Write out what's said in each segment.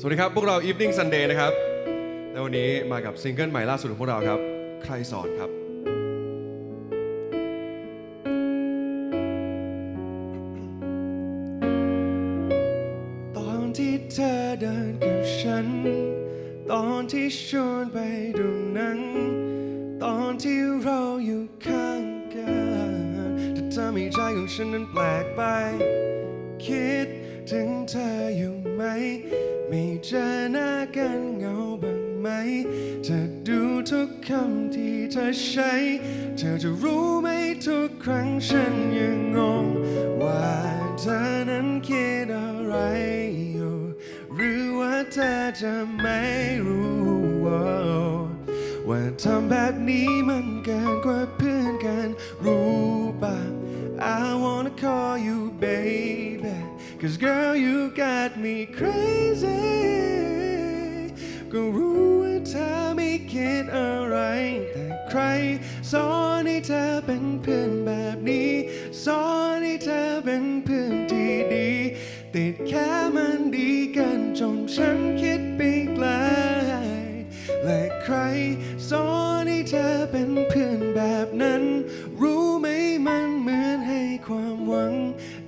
สวัสดีครับ พวกเรา Evening Sunday นะครับ และวันนี้มากับซิงเกิลใหม่ล่าสุดของพวกเราครับ ใครสอนครับตอนที่เธอเดินกับฉัน ตอนที่ชวนไปดูหนัง ตอนที่เราอยู่ข้างกันแต่เธอมีใจของฉันนั้นแปลกไป คิด ถึงเธออยู่ไหม ไม่เจอหน้ากันเหงาบ้างไหม เธอดูทุกคำที่เธอใช้ เธอจะรู้ไหมทุกครั้งฉันยังงง ว่าเธอนั้นคิดอะไรอยู่ หรือว่าเธอจะไม่รู้ว่าทำแบบนี้มันเกินกว่าเพื่อนกันรู้ I wanna call you baby Cause girl you got me crazy ก็รู้ว่าเธอไม่คิดอะไร แต่ใครสอนให้เธอเป็นเพื่อนแบบนี้ สอนให้เธอเป็นเพื่อนที่ดี ติดแค่มันดีกันจนฉันคิดไปไกลและใครสอนให้เธอเป็นเพื่อนแบบนั้น ความหวัง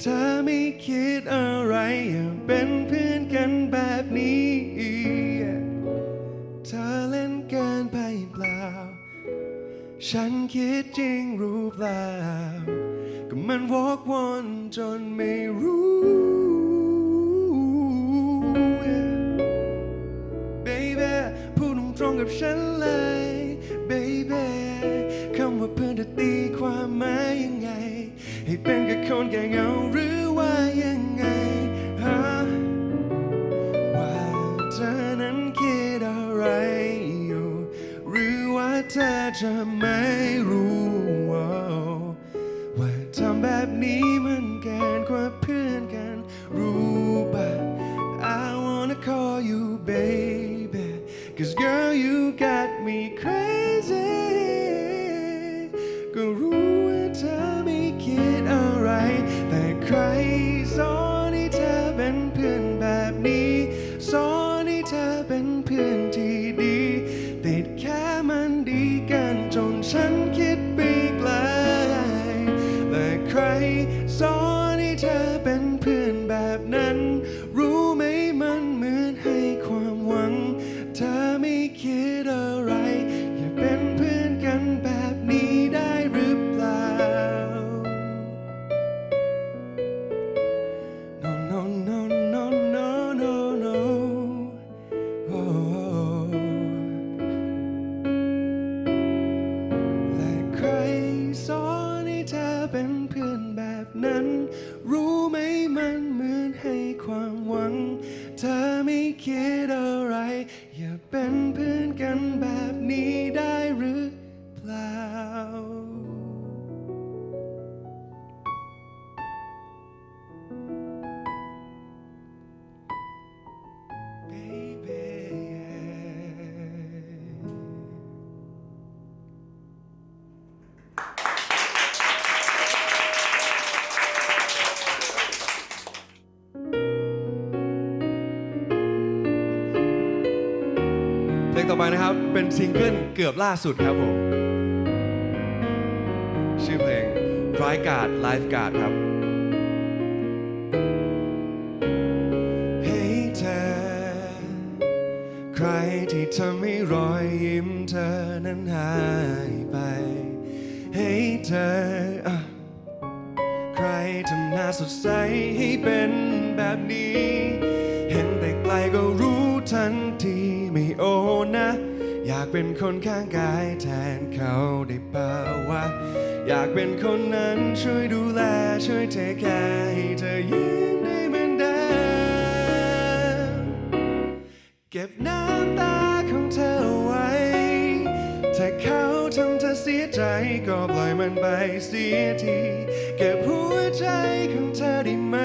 เธอไม่คิดอะไรอย่าเป็นเพื่อนกันแบบนี้ เธอเล่นเกินไปเปล่า ฉันคิดจริงรู้เปล่า ก็มันวอกวนจนไม่รู้ baby พูดตรงๆกับฉันเลย baby ตีความหมายยังไง ให้เป็นแค่คนแก่เงาหรือว่ายังไงฮะว่าเธอนั้นคิดอะไรอยู่ หรือว่าเธอจะไม่ ก็รู้ นั้น รู้ไหมมันเหมือนให้ความหวัง เธอไม่คิดอะไร อย่าเป็นเพื่อนกันแบบนี้ ลงต่อไปนะครับ เป็นซิงเกิลเกือบล่าสุดครับผม ชื่อเพลงร้ายกาดไลฟ์การ์ดครับเฮ้เธอ ใครที่ทำให้รอยยิ้มเธอนั้นหายไปเฮ้เธอ ใครทำหน้าสดใสให้เป็นแบบนี้ เห็นแต่ไกลก็รู้ ทันทีไม่โอนะ อยากเป็นคนข้างกายแทนเขาได้เปล่าวะอยากเป็นคนนั้นช่วยดูแลช่วยเทคแคร์ให้เธอยิ้มได้เหมือนเดิมเก็บน้ำตาของเธอไว้ ถ้าเขาทำเธอเสียใจก็ปล่อยมันไปเสียที เก็บหัวใจของเธอได้ไหม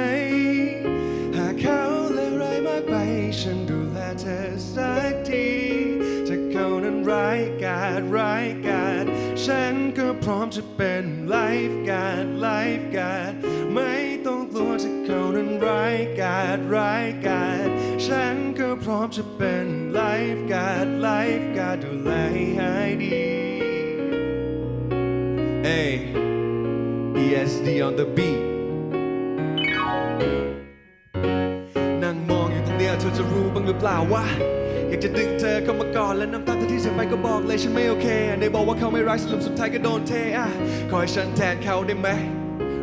ายกาจร้ายกาจฉันก็พร้อมจะเป็นไลฟ์การ์ดไลฟ์การ์ดไม่ต้องกลัวถ้าเขานั้นร้ายกาจร้ายกาจฉันก็พร้อมจะเป็นไลฟ์การ์ดไลฟ์การ์ดดูแลให้ดีเอ้ ESD on the beat นั่งมองอยู่ตรงเนี้ยเธอจะรู้บ้างหรือเปล่าวะ อยากจะดึงเธอเข้ามากอดและน้ำตาเธอที่เสียไปก็บอกเลยฉันไม่โอเคได้บอกว่าเขาไม่รักสรุปสุดท้ายก็โดนเทอะขอให้ฉันแทนเขาได้ไหม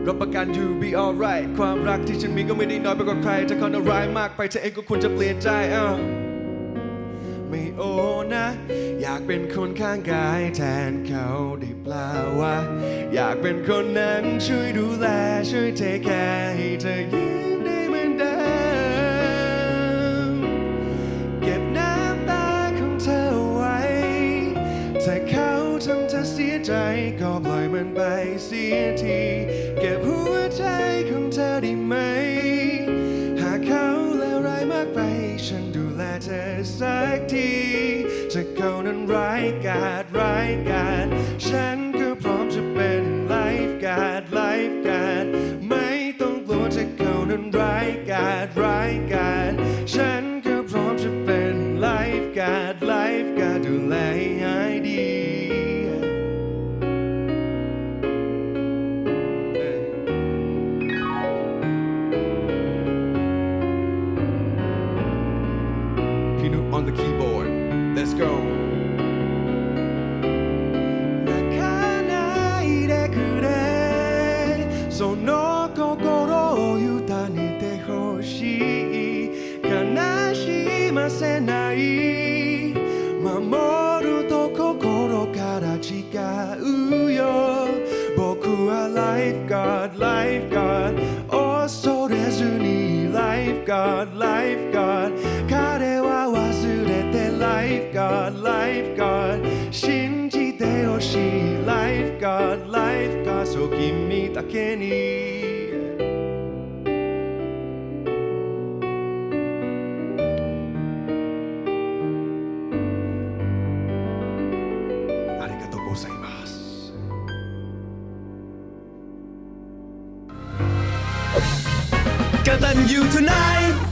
รับประกัน you be alright ความรักที่ฉันมีก็ไม่ได้น้อยไปกว่าใครถ้าเขาน่าร้ายมากไปเธอเองก็ควรจะเปลี่ยนใจอ้าวไม่โอนะ อยากเป็นคนข้างกายแทนเขาได้เปล่าวะอยากเป็นคนนั้นช่วยดูแลช่วยเทแคร์ให้เธอ ทีเก็บหัวใจของเธอได้ไหม หากเขาเลวร้ายมากไป ฉันดูแลเธอสักทีจะเขานั้นร้ายกาจร้ายกาจฉัน その心を委ねてほしい。悲しませない。守ると心から誓うよ。僕はライフと君だけにありがとうございます「Cause I'm you tonight」